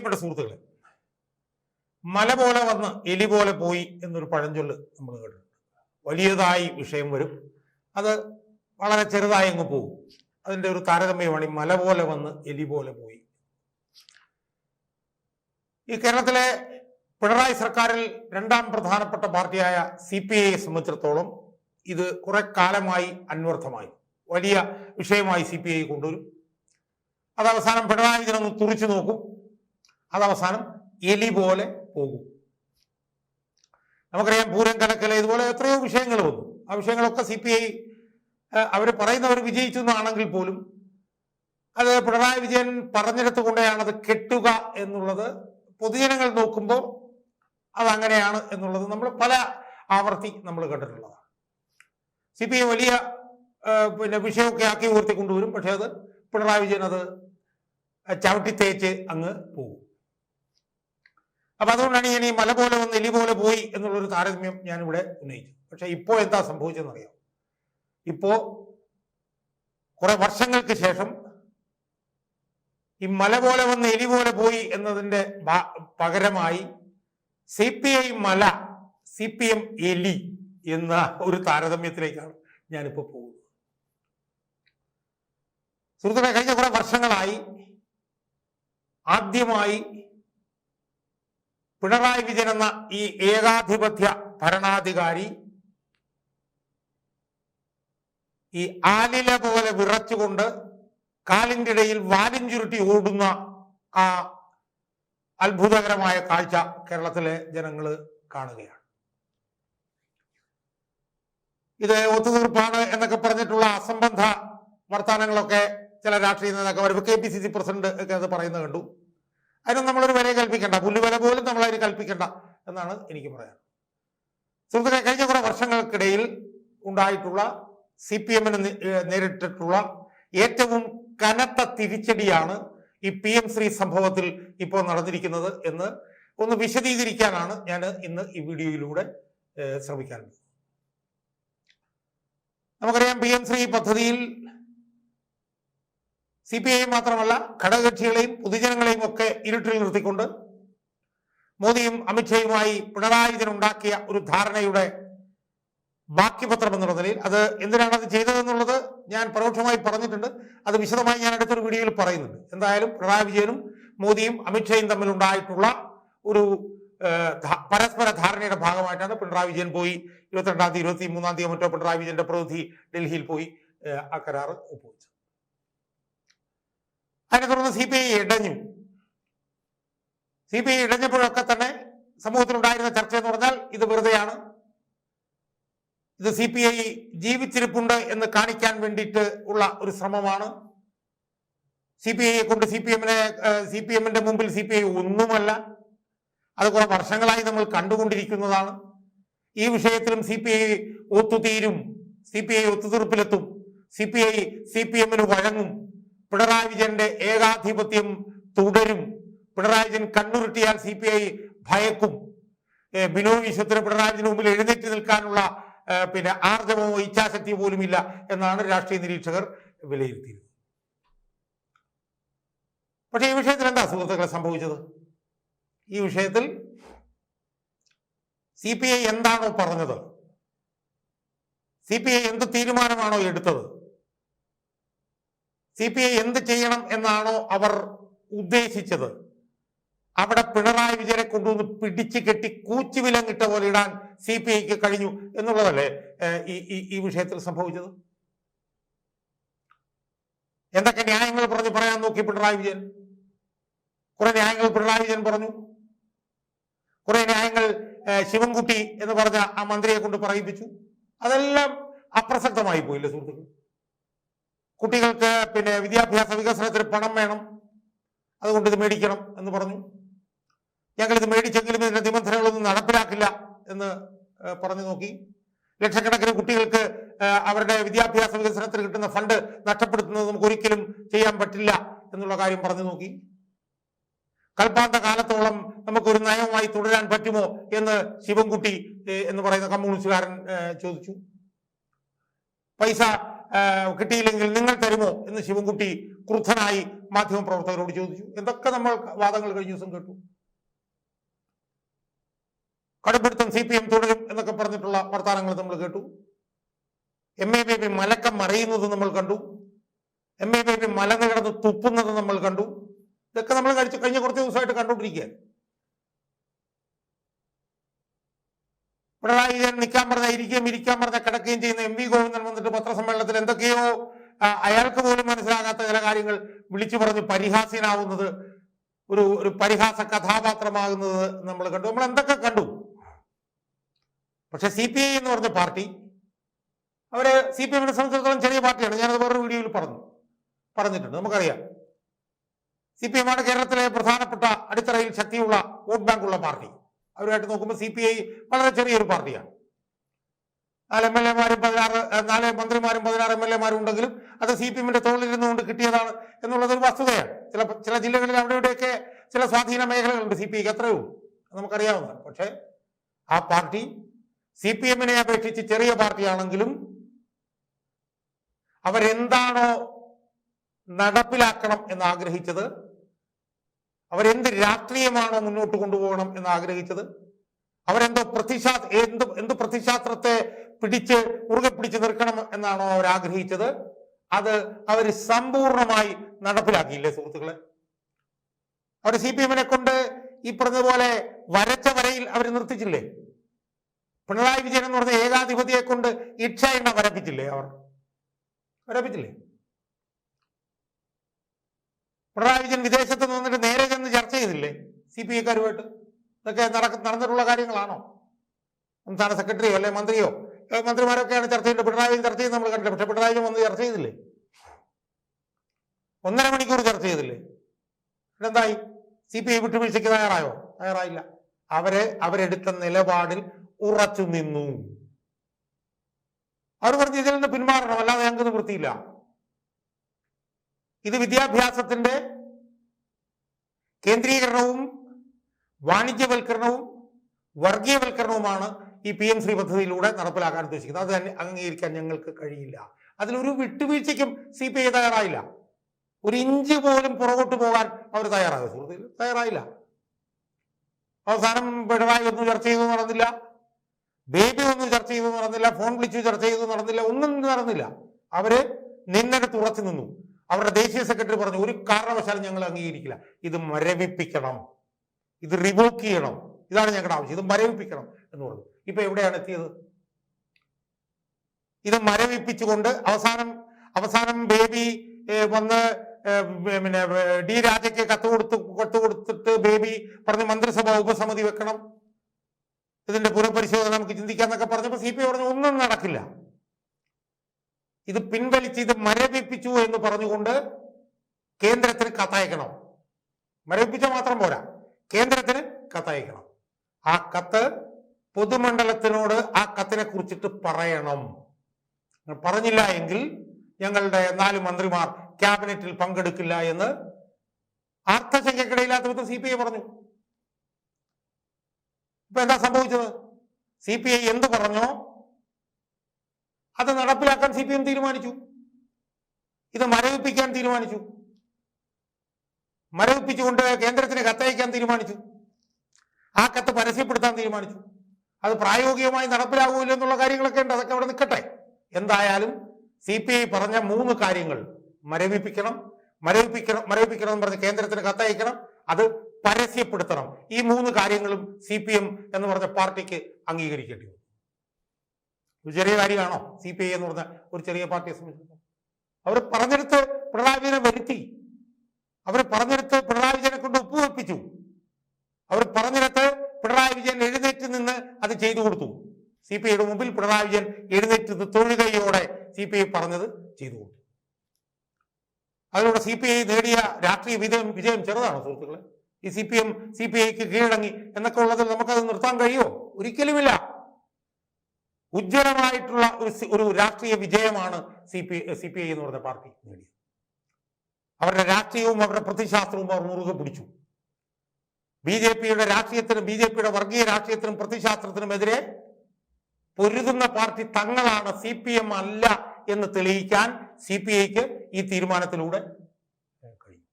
പ്രിയപ്പെട്ട സുഹൃത്തുക്കളെ മല പോലെ വന്ന് എലി പോലെ പോയി എന്നൊരു പഴഞ്ചൊല്ല് നമ്മൾ കേട്ടിട്ടുണ്ട്. വലിയതായി വിഷയം വരും. അത് വളരെ ചെറുതായി അങ്ങ് പോകും. അതിന്റെ ഒരു താരതമ്യമാണ് ഈ മല പോലെ വന്ന് എലി പോലെ പോയി. ഈ കേരളത്തിലെ പിണറായി സർക്കാരിൽ രണ്ടാം പ്രധാനപ്പെട്ട പാർട്ടിയായ സി പി ഐയെ സംബന്ധിച്ചിടത്തോളം ഇത് കുറെ കാലമായി അന്വർത്ഥമായി വലിയ വിഷയമായി സി പി ഐ കൊണ്ടുവരും. അത് അവസാനം പിണറായി വിജയൻ ഒന്ന് തുറിച്ചു നോക്കും. അത് അവസാനം എലി പോലെ പോകും. നമുക്കറിയാം പൂരം കലക്കല ഇതുപോലെ എത്രയോ വിഷയങ്ങൾ വന്നു. ആ വിഷയങ്ങളൊക്കെ സി പി ഐ അവർ പറയുന്നവർ വിജയിച്ചു എന്നാണെങ്കിൽ പോലും അത് പിണറായി വിജയൻ പറഞ്ഞെടുത്ത് കൊണ്ടേയാണ് അത് കെട്ടുക എന്നുള്ളത് പൊതുജനങ്ങൾ നോക്കുമ്പോൾ അതങ്ങനെയാണ് എന്നുള്ളത് നമ്മൾ പല ആവർത്തി നമ്മൾ കണ്ടിട്ടുള്ളതാണ്. സി പി ഐ വലിയ പിന്നെ വിഷയമൊക്കെ ആക്കി ഉയർത്തി കൊണ്ടുവരും പക്ഷെ അത് പിണറായി വിജയൻ അത് ചവിട്ടി തേച്ച് അങ്ങ് പോകും. അപ്പൊ അതുകൊണ്ടാണ് ഞാൻ ഈ മല പോലെ വന്ന് എലി പോലെ പോയി എന്നുള്ളൊരു താരതമ്യം ഞാൻ ഇവിടെ ഉന്നയിച്ചു പക്ഷെ ഇപ്പോ എന്താ സംഭവിച്ചതെന്ന് അറിയാം ഇപ്പോ കുറെ വർഷങ്ങൾക്ക് ശേഷം ഈ മല പോലെ വന്ന് എലി പോലെ പോയി എന്നതിന്റെ പകരമായി സി പി ഐ മല സി പി എം എലി എന്ന ഒരു താരതമ്യത്തിലേക്കാണ് ഞാനിപ്പോ പോകുന്നത്. സുഹൃത്തുക്കളെ കഴിഞ്ഞ കുറെ വർഷങ്ങളായി ആദ്യമായി പിണറായി വിജയൻ എന്ന ഈ ഏകാധിപത്യ ഭരണാധികാരി ഈ ആലില പോലെ വിറച്ചുകൊണ്ട് കാലിന്റെ ഇടയിൽ വാലും ചുരുട്ടി ഓടുന്ന ആ അത്ഭുതകരമായ കാഴ്ച കേരളത്തിലെ ജനങ്ങൾ കാണുകയാണ്. ഇത് ഒത്തുതീർപ്പാണ് എന്നൊക്കെ പറഞ്ഞിട്ടുള്ള അസംബന്ധ വർത്തമാനങ്ങളൊക്കെ ചില രാഷ്ട്രീയ നേതാക്കൾ വരുമ്പോൾ K P C C president ഒക്കെ അത് പറയുന്നത് കണ്ടു. അതിനും നമ്മളൊരു വില കൽപ്പിക്കണ്ട. പുല്ലുവില പോലും നമ്മൾ അതിന് കൽപ്പിക്കണ്ട എന്നാണ് എനിക്ക് പറയാൻ സുഹൃത്തുക്കളെ കഴിഞ്ഞ കുറെ വർഷങ്ങൾക്കിടയിൽ ഉണ്ടായിട്ടുള്ള സി പി എമ്മിന് നേരിട്ടിട്ടുള്ള ഏറ്റവും കനത്ത തിരിച്ചടിയാണ് ഈ പി എം ശ്രീ സംഭവത്തിൽ ഇപ്പോൾ നടന്നിരിക്കുന്നത് എന്ന് ഒന്ന് വിശദീകരിക്കാനാണ് ഞാൻ ഇന്ന് ഈ വീഡിയോയിലൂടെ ശ്രമിക്കാറുണ്ട് നമുക്കറിയാം പി എം ശ്രീ പദ്ധതിയിൽ സി പി ഐ മാത്രമല്ല ഘടകകക്ഷികളെയും പൊതുജനങ്ങളെയും ഒക്കെ ഇരുട്ടിൽ നിർത്തിക്കൊണ്ട് മോദിയും അമിത്ഷായുമായി പിണറായി ഇതിനുണ്ടാക്കിയ ഒരു ധാരണയുടെ ബാക്കി പത്രം എന്നുള്ള നിലയിൽ അത് എന്തിനാണ് അത് ചെയ്തതെന്നുള്ളത് ഞാൻ പരോക്ഷമായി പറഞ്ഞിട്ടുണ്ട്. അത് വിശദമായി ഞാൻ അടുത്തൊരു വീഡിയോയിൽ പറയുന്നുണ്ട്. എന്തായാലും പിണറായി വിജയനും മോദിയും അമിത്ഷായും തമ്മിലുണ്ടായിട്ടുള്ള ഒരു പരസ്പര ധാരണയുടെ ഭാഗമായിട്ടാണ് പിണറായി വിജയൻ പോയി. ഇരുപത്തിരണ്ടാം തീയതി ഇരുപത്തി മൂന്നാം തീയതി മറ്റോ പിണറായി വിജയന്റെ പ്രതിനിധി ഡൽഹിയിൽ പോയി. ആ കരാർ ഒപ്പുവെച്ചു അതിനെ തുടർന്ന് സി പി ഐ ഇടഞ്ഞു സി പി ഐ ഇടഞ്ഞപ്പോഴൊക്കെ തന്നെ സമൂഹത്തിലുണ്ടായിരുന്ന ചർച്ച എന്ന് പറഞ്ഞാൽ ഇത് വെറുതെയാണ് ഇത് സി പി ഐ ജീവിച്ചിരിപ്പുണ്ട് എന്ന് കാണിക്കാൻ വേണ്ടിയിട്ട് ഉള്ള ഒരു ശ്രമമാണ് സി പി ഐയെ കൊണ്ട് സി പി എമ്മിനെ സി പി എമ്മിന്റെ മുമ്പിൽ സി പി ഐ ഒന്നുമല്ല അത് കുറെ വർഷങ്ങളായി നമ്മൾ കണ്ടുകൊണ്ടിരിക്കുന്നതാണ് ഈ വിഷയത്തിലും സി പി ഐ ഒത്തുതീരും C P I ഒത്തുതീർപ്പിലെത്തും C P I C P എമ്മിന് വഴങ്ങും പിണറായി വിജയന്റെ ഏകാധിപത്യം തുടരും. പിണറായി വിജയൻ കണ്ണുരുട്ടിയാൽ സി പി ഐ ഭയക്കും. ബിനോ വിശ്വത്തിന് പിണറായി വിജയന് മുമ്പിൽ എഴുന്നേറ്റ് നിൽക്കാനുള്ള പിന്നെ ആർജവമോ ഇച്ഛാശക്തിയോ പോലും ഇല്ല എന്നാണ് രാഷ്ട്രീയ നിരീക്ഷകർ വിലയിരുത്തിയത് പക്ഷേ ഈ വിഷയത്തിൽ എന്താ സുഹൃത്തുക്കളെ സംഭവിച്ചത്? ഈ വിഷയത്തിൽ സി പി ഐ എന്താണോ പറഞ്ഞത്? സി പി ഐ എന്ത് തീരുമാനമാണോ എടുത്തത്? സി പി ഐ എന്ത് ചെയ്യണം എന്നാണോ അവർ ഉദ്ദേശിച്ചത്. അവിടെ പിണറായി വിജയനെ കൊണ്ടുവന്ന് പിടിച്ചു കെട്ടി കൂച്ചുവിലങ്ങിട്ട പോലെ ഇടാൻ സി പി ഐക്ക് കഴിഞ്ഞു എന്നുള്ളതല്ലേ ഈ- ഈ വിഷയത്തിൽ സംഭവിച്ചത്? എന്തൊക്കെ ന്യായങ്ങൾ പറഞ്ഞ് പറയാൻ നോക്കി പിണറായി വിജയൻ? കുറെ ന്യായങ്ങൾ പിണറായി വിജയൻ പറഞ്ഞു. കുറെ ന്യായങ്ങൾ ശിവൻകുട്ടി എന്ന് പറഞ്ഞ ആ മന്ത്രിയെ കൊണ്ട് പറയിപ്പിച്ചു. അതെല്ലാം അപ്രസക്തമായി പോയില്ലേ സുഹൃത്തുക്കൾ കുട്ടികൾക്ക് പിന്നെ വിദ്യാഭ്യാസ വികസനത്തിന് പണം വേണം. അതുകൊണ്ട് ഇത് മേടിക്കണം എന്ന് പറഞ്ഞു. ഞങ്ങൾ ഇത് മേടിച്ചെങ്കിലും ഇതിന്റെ നിബന്ധനകളൊന്നും നടപ്പിലാക്കില്ല എന്ന് പറഞ്ഞു നോക്കി. ലക്ഷക്കണക്കിന് കുട്ടികൾക്ക് അവരുടെ വിദ്യാഭ്യാസ വികസനത്തിന് കിട്ടുന്ന ഫണ്ട് നഷ്ടപ്പെടുത്തുന്നത് നമുക്ക് ഒരിക്കലും ചെയ്യാൻ പറ്റില്ല എന്നുള്ള കാര്യം പറഞ്ഞു നോക്കി. കൽപ്പാന്ത കാലത്തോളം നമുക്കൊരു നയവുമായി തുടരാൻ പറ്റുമോ എന്ന് ശിവൻകുട്ടി എന്ന് പറയുന്ന കമ്മ്യൂണിസ്റ്റുകാരൻ ചോദിച്ചു. പൈസ കിട്ടിയില്ലെങ്കിൽ നിങ്ങൾ തരുമോ എന്ന് ശിവൻകുട്ടി ക്രുദ്ധനായി മാധ്യമപ്രവർത്തകരോട് ചോദിച്ചു. എന്തൊക്കെ നമ്മൾ വാദങ്ങൾ കഴിഞ്ഞ ദിവസം കേട്ടു? കടുപ്പിടുത്തം സി പി എം തുടരും എന്നൊക്കെ പറഞ്ഞിട്ടുള്ള വർത്തമാനങ്ങൾ നമ്മൾ കേട്ടു. എം എ ബേബി മലക്കം മറയുന്നത് നമ്മൾ കണ്ടു. എം എ ബേബി മലങ്ങൾ കിടന്ന് തുപ്പുന്നത് നമ്മൾ കണ്ടു. ഇതൊക്കെ നമ്മൾ കഴിച്ച് കഴിഞ്ഞ കുറച്ച് ദിവസമായിട്ട് കണ്ടുകൊണ്ടിരിക്കുകയാണ്. പിണറായി വിജയൻ നിൽക്കാൻ പറഞ്ഞ ഇരിക്കുകയും ഇരിക്കാൻ പറഞ്ഞ കിടക്കുകയും ചെയ്യുന്ന എം വി ഗോവിന്ദൻ വന്നിട്ട് പത്രസമ്മേളനത്തിൽ എന്തൊക്കെയോ അയാൾക്ക് പോലും മനസ്സിലാകാത്ത ചില കാര്യങ്ങൾ വിളിച്ചു പറഞ്ഞ് പരിഹാസ്യനാവുന്നത് ഒരു ഒരു പരിഹാസ കഥാപാത്രമാകുന്നത് നമ്മൾ കണ്ടു. നമ്മൾ എന്തൊക്കെ കണ്ടു? പക്ഷെ സി പി ഐ എന്ന് പറഞ്ഞ പാർട്ടി അവർ സി പി എമ്മിനെ സംബന്ധിച്ചിടത്തോളം ചെറിയ പാർട്ടിയാണ്. ഞാനത് വേറൊരു വീഡിയോയിൽ പറഞ്ഞു പറഞ്ഞിട്ടുണ്ട്. നമുക്കറിയാം. സി പി എമ്മാണ് കേരളത്തിലെ പ്രധാനപ്പെട്ട അടിത്തറയിൽ ശക്തിയുള്ള വോട്ട് ബാങ്കുള്ള പാർട്ടി. അവരുമായിട്ട് നോക്കുമ്പോൾ സി പി ഐ വളരെ ചെറിയൊരു പാർട്ടിയാണ്. നാല് എം എൽ എമാരും പതിനാറ് നാല് മന്ത്രിമാരും പതിനാറ് എം എൽ എമാരും ഉണ്ടെങ്കിലും അത് സി പി എമ്മിന്റെ തോളിലിരുന്നുകൊണ്ട് കിട്ടിയതാണ് എന്നുള്ളത് ഒരു വസ്തുതയാണ്. ചില ചില ജില്ലകളിൽ അവിടെ ഇവിടെയൊക്കെ ചില സ്വാധീന മേഖലകളുണ്ട് സി പി ഐക്ക് അത്രയേ ഉള്ളൂ. നമുക്കറിയാവുന്നതാണ്. പക്ഷേ ആ പാർട്ടി സി പി എമ്മിനെ അപേക്ഷിച്ച് ചെറിയ പാർട്ടിയാണെങ്കിലും അവരെന്താണോ നടപ്പിലാക്കണം എന്ന് ആഗ്രഹിച്ചത് അവരെന്ത് രാഷ്ട്രീയമാണ് മുന്നോട്ട് കൊണ്ടുപോകണം എന്ന് ആഗ്രഹിച്ചത് അവരെന്തോ പ്രതിശാ എന്ത് എന്ത് പ്രതിശാസ്ത്രത്തെ പിടിച്ച് മുറുകെ പിടിച്ച് നിൽക്കണം എന്നാണോ അവർ ആഗ്രഹിച്ചത് അത് അവർ സമ്പൂർണമായി നടപ്പിലാക്കിയില്ലേ സുഹൃത്തുക്കളെ? അവർ സി പി എമ്മിനെ കൊണ്ട് ഈ പറഞ്ഞതുപോലെ വരച്ച വരയിൽ അവർ നിർത്തിച്ചില്ലേ? പിണറായി വിജയൻ എന്ന് പറഞ്ഞ ഏകാധിപതിയെ കൊണ്ട് ഇക്ഷ എണ്ണ വരപ്പിച്ചില്ലേ അവർ? വരപ്പിച്ചില്ലേ? പിണറായി വിജയൻ വിദേശത്ത് നിന്നിട്ട് നേരെ ചെന്ന് ചർച്ച ചെയ്തില്ലേ? സി പി ഐക്കാരുമായിട്ട്? ഇതൊക്കെ നടക്ക നടന്നിട്ടുള്ള കാര്യങ്ങളാണോ? സംസ്ഥാന സെക്രട്ടറിയോ അല്ലെ മന്ത്രിയോ? മന്ത്രിമാരൊക്കെയാണ് ചർച്ച ചെയ്യുന്നത് പിണറായി ചർച്ച ചെയ്യുന്നത് നമ്മൾ കണ്ടില്ല? പക്ഷെ പിണറായി വന്ന് ചർച്ച ചെയ്തില്ലേ? ഒന്നര മണിക്കൂർ ചർച്ച ചെയ്തില്ലേ? എന്തായി സി പി ഐ വിട്ടുവീഴ്ചയ്ക്ക് തയ്യാറായോ? തയ്യാറായില്ല. അവരെ അവരെടുത്ത നിലപാടിൽ ഉറച്ചു നിന്നു. അവർ പറഞ്ഞു ഇതിൽ നിന്ന് പിന്മാറണം. അല്ലാതെ ഞങ്ങൾക്ക് നിവൃത്തിയില്ല ഇത് വിദ്യാഭ്യാസത്തിന്റെ കേന്ദ്രീകരണവും വാണിജ്യവൽക്കരണവും വർഗീയവൽക്കരണവുമാണ് ഈ പി എം ശ്രീ പദ്ധതിയിലൂടെ നടപ്പിലാക്കാൻ ഉദ്ദേശിക്കുന്നത്. അത് തന്നെ അംഗീകരിക്കാൻ ഞങ്ങൾക്ക് കഴിയില്ല. അതിലൊരു വിട്ടുവീഴ്ചയ്ക്കും സി പി ഐ തയ്യാറായില്ല. ഒരു ഇഞ്ച് പോലും പുറകോട്ട് പോകാൻ അവർ തയ്യാറായ സുഹൃത്തിൽ തയ്യാറായില്ല. അവസാനം പിണറായി ഒന്നും ചർച്ച ചെയ്തു നടന്നില്ല. ബേബി ഒന്നും ചർച്ച ചെയ്തു നടന്നില്ല. ഫോൺ വിളിച്ചു ചർച്ച ചെയ്തു നടന്നില്ല. ഒന്നും നടന്നില്ല. അവർ നിന്നിടത്ത് ഉറച്ചു നിന്നു. അവരുടെ ദേശീയ സെക്രട്ടറി പറഞ്ഞു ഒരു കാരണവശാലും ഞങ്ങൾ അംഗീകരിക്കില്ല. ഇത് മരവിപ്പിക്കണം. ഇത് റിവോക്ക് ചെയ്യണം. ഇതാണ് ഞങ്ങളുടെ ആവശ്യം. ഇത് മരവിപ്പിക്കണം എന്ന് പറഞ്ഞു. ഇപ്പൊ എവിടെയാണ് എത്തിയത്? ഇത് മരവിപ്പിച്ചുകൊണ്ട് അവസാനം അവസാനം ബേബി വന്ന് പിന്നെ ഡി രാജയ്ക്ക് കത്ത് കൊടുത്ത് കത്ത് കൊടുത്തിട്ട് ബേബി പറഞ്ഞ് മന്ത്രിസഭ ഉപസമിതി വെക്കണം. ഇതിന്റെ പുനഃപരിശോധന നമുക്ക് ചിന്തിക്കാന്നൊക്കെ പറഞ്ഞപ്പോ സി പി പറഞ്ഞു ഒന്നും നടക്കില്ല. ഇത് പിൻവലിച്ച് ഇത് മരവിപ്പിച്ചു എന്ന് പറഞ്ഞുകൊണ്ട് കേന്ദ്രത്തിന് കത്തയക്കണം. മരവിപ്പിച്ചാൽ മാത്രം പോരാ. കേന്ദ്രത്തിന് കത്തയക്കണം. ആ കത്ത് പൊതുമണ്ഡലത്തിനോട് ആ കത്തിനെ കുറിച്ചിട്ട് പറയണം. പറഞ്ഞില്ല എങ്കിൽ ഞങ്ങളുടെ നാല് മന്ത്രിമാർ ക്യാബിനറ്റിൽ പങ്കെടുക്കില്ല എന്ന് അർത്ഥശങ്കക്കിടയില്ലാത്ത വിധം സി പി ഐ പറഞ്ഞു. ഇപ്പൊ എന്താ സംഭവിച്ചത്? സി പി ഐ എന്ത് പറഞ്ഞോ അത് നടപ്പിലാക്കാൻ സി പി എം തീരുമാനിച്ചു. ഇത് മരവിപ്പിക്കാൻ തീരുമാനിച്ചു. മരവിപ്പിച്ചുകൊണ്ട് കേന്ദ്രത്തിന് കത്തയക്കാൻ തീരുമാനിച്ചു. ആ കത്ത് പരസ്യപ്പെടുത്താൻ തീരുമാനിച്ചു. അത് പ്രായോഗികമായി നടപ്പിലാകൂല എന്നുള്ള കാര്യങ്ങളൊക്കെ ഉണ്ട്. അതൊക്കെ അവിടെ നിൽക്കട്ടെ. എന്തായാലും സി പി ഐ പറഞ്ഞ മൂന്ന് കാര്യങ്ങൾ മരവിപ്പിക്കണം മരവിപ്പിക്കണം മരവിപ്പിക്കണം എന്ന് പറഞ്ഞ കേന്ദ്രത്തിന് കത്തയക്കണം. അത് പരസ്യപ്പെടുത്തണം. ഈ മൂന്ന് കാര്യങ്ങളും സി പി എം എന്ന് പറഞ്ഞ പാർട്ടിക്ക് അംഗീകരിക്കേണ്ടി വന്നു. ഒരു ചെറിയ കാര്യമാണോ? സി പി ഐ എന്ന് പറഞ്ഞ ഒരു ചെറിയ പാർട്ടിയെ സംബന്ധിച്ചിടത്തോളം. അവർ പറഞ്ഞെടുത്ത് പിണറായി വിജയനെ വരുത്തി. അവർ പറഞ്ഞെടുത്ത് പിണറായി വിജയനെ കൊണ്ട് ഒപ്പുവെപ്പിച്ചു അവർ പറഞ്ഞെടുത്ത് പിണറായി വിജയൻ എഴുന്നേറ്റ് നിന്ന് അത് ചെയ്തു കൊടുത്തു. സി പി ഐയുടെ മുമ്പിൽ പിണറായി വിജയൻ എഴുന്നേറ്റ് നിന്ന് തൊഴുകയോടെ സി പി ഐ പറഞ്ഞത് ചെയ്തു കൊടുത്തു. അതിലൂടെ സി പി ഐ നേടിയ രാഷ്ട്രീയ വിജയം വിജയം ചെറുതാണോ സുഹൃത്തുക്കളെ? ഈ C P M C P ഐക്ക് കീഴടങ്ങി എന്നൊക്കെ ഉള്ളതിൽ നമുക്കത് നിർത്താൻ കഴിയുമോ? ഒരിക്കലുമില്ല. ഉജ്ജ്വലമായിട്ടുള്ള ഒരു ഒരു രാഷ്ട്രീയ വിജയമാണ് C P C P I എന്ന് പറഞ്ഞ പാർട്ടി നേടിയത്. അവരുടെ രാഷ്ട്രീയവും അവരുടെ പ്രതിശാസ്ത്രവും അവർ മുറുകെ പിടിച്ചു. ബി ജെ പിയുടെ രാഷ്ട്രീയത്തിനും ബി ജെ പിയുടെ വർഗീയ രാഷ്ട്രീയത്തിനും പ്രതിശാസ്ത്രത്തിനുമെതിരെ പൊരുതുന്ന പാർട്ടി തങ്ങളാണ് സി പി എം അല്ല എന്ന് തെളിയിക്കാൻ സി പി ഐക്ക് ഈ തീരുമാനത്തിലൂടെ കഴിയും.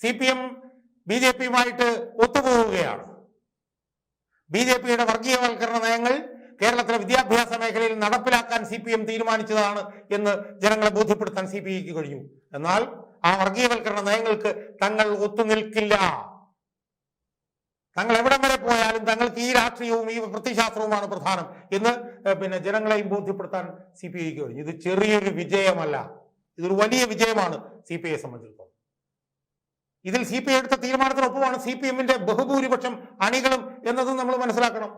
C P M B J പിയുമായിട്ട് ഒത്തുപോവുകയാണ്. ബി ജെ പിയുടെ വർഗീയവൽക്കരണ നയങ്ങൾ കേരളത്തിലെ വിദ്യാഭ്യാസ മേഖലയിൽ നടപ്പിലാക്കാൻ സി പി എം തീരുമാനിച്ചതാണ് എന്ന് ജനങ്ങളെ ബോധ്യപ്പെടുത്താൻ സി പി ഐക്ക് കഴിഞ്ഞു. എന്നാൽ ആ വർഗീയവൽക്കരണ നയങ്ങൾക്ക് തങ്ങൾ ഒത്തുനിൽക്കില്ല. തങ്ങൾ എവിടം വരെ പോയാലും തങ്ങൾക്ക് ഈ രാഷ്ട്രീയവും ഈ പ്രത്യശാസ്ത്രവുമാണ് പ്രധാനം എന്ന് പിന്നെ ജനങ്ങളെയും ബോധ്യപ്പെടുത്താൻ സി പി ഐക്ക് കഴിഞ്ഞു. ഇത് ചെറിയൊരു വിജയമല്ല. ഇതൊരു വലിയ വിജയമാണ് സി പി ഐയെ സംബന്ധിച്ചിടത്തോളം. ഇതിൽ സി പി ഐ എടുത്ത തീരുമാനത്തിനൊപ്പമാണ് സി പി എമ്മിന്റെ ബഹുഭൂരിപക്ഷം അണികളും എന്നതും നമ്മൾ മനസ്സിലാക്കണം.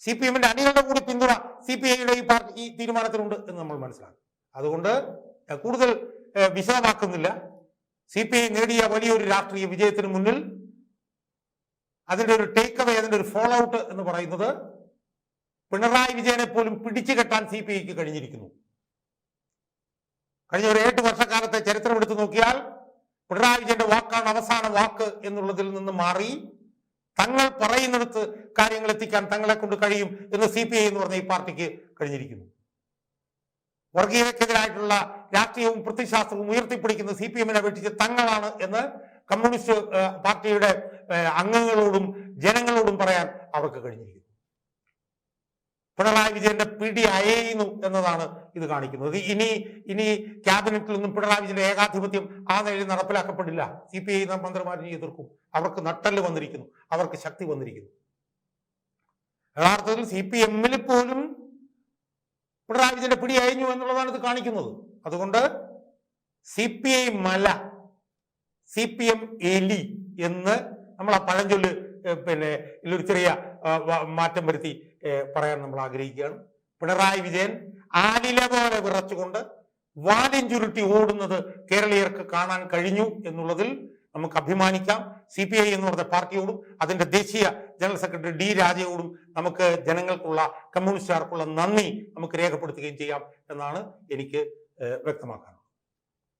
സി പി എമ്മിന്റെ അണികളുടെ കൂടി പിന്തുണ സി പി ഐയുടെ ഈ പാർട്ടി ഈ തീരുമാനത്തിലുണ്ട് എന്ന് നമ്മൾ മനസ്സിലാക്കും അതുകൊണ്ട് കൂടുതൽ വിശദമാക്കുന്നില്ല. സി പി ഐ നേടിയ വലിയൊരു രാഷ്ട്രീയ വിജയത്തിന് മുന്നിൽ അതിന്റെ ഒരു ടേക്ക് അവേ അതിന്റെ ഒരു ഫോളോ ഔട്ട് എന്ന് പറയുന്നത് പിണറായി വിജയനെ പോലും പിടിച്ചു കെട്ടാൻ സി പി ഐക്ക് കഴിഞ്ഞിരിക്കുന്നു. കഴിഞ്ഞ ഒരു എട്ട് വർഷക്കാലത്തെ ചരിത്രം എടുത്തു നോക്കിയാൽ പിണറായി വിജയന്റെ വാക്കാണ് അവസാന വാക്ക് എന്നുള്ളതിൽ നിന്ന് മാറി തങ്ങൾ പറയുന്നിടത്ത് കാര്യങ്ങൾ എത്തിക്കാൻ തങ്ങളെ കൊണ്ട് കഴിയും എന്ന് സി പി ഐ എന്ന് പറഞ്ഞ ഈ പാർട്ടിക്ക് കഴിഞ്ഞിരിക്കുന്നു. വർഗീയതക്കെതിരായിട്ടുള്ള രാഷ്ട്രീയവും പ്രത്യശാസ്ത്രവും ഉയർത്തിപ്പിടിക്കുന്ന സി പി എമ്മിനെ അപേക്ഷിച്ച് തങ്ങളാണ് എന്ന് കമ്മ്യൂണിസ്റ്റ് പാർട്ടിയുടെ അംഗങ്ങളോടും ജനങ്ങളോടും പറയാൻ അവർക്ക് കഴിഞ്ഞിരിക്കുന്നു. പിണറായി വിജയന്റെ പിടി അയയുന്നു എന്നതാണ് ഇത് കാണിക്കുന്നത്. ഇനി ഇനി ക്യാബിനറ്റിൽ നിന്നും പിണറായി വിജയന്റെ ഏകാധിപത്യം ആ നിലയിൽ നടപ്പിലാക്കപ്പെടില്ല. സി പി ഐ മന്ത്രിമാരിനെ എതിർക്കും. അവർക്ക് നട്ടൽ വന്നിരിക്കുന്നു. അവർക്ക് ശക്തി വന്നിരിക്കുന്നു. യഥാർത്ഥത്തിൽ സി പി എമ്മിൽ പോലും പിണറായി വിജയന്റെ പിടി അയഞ്ഞു എന്നുള്ളതാണ് ഇത് കാണിക്കുന്നത്. അതുകൊണ്ട് സി പി ഐ മല സി പി എം എലി എന്ന് നമ്മൾ ആ പഴഞ്ചൊല്ല് പിന്നെ ഇതിലൊരു ചെറിയ മാറ്റം വരുത്തി പറയാൻ നമ്മൾ ആഗ്രഹിക്കുകയാണ്. പിണറായി വിജയൻ ആലില പോലെ വിറച്ചുകൊണ്ട് വാലിൻ ചുരുട്ടി ഓടുന്നത് കേരളീയർക്ക് കാണാൻ കഴിഞ്ഞു എന്നുള്ളതിൽ നമുക്ക് അഭിമാനിക്കാം. സി പി ഐ എന്ന് പറഞ്ഞ പാർട്ടിയോടും അതിന്റെ ദേശീയ ജനറൽ സെക്രട്ടറി ഡി രാജയോടും നമുക്ക് ജനങ്ങൾക്കുള്ള കമ്മ്യൂണിസ്റ്റുകാർക്കുള്ള നന്ദി നമുക്ക് രേഖപ്പെടുത്തുകയും ചെയ്യാം എന്നാണ് എനിക്ക് വ്യക്തമാക്കാനുള്ളത്.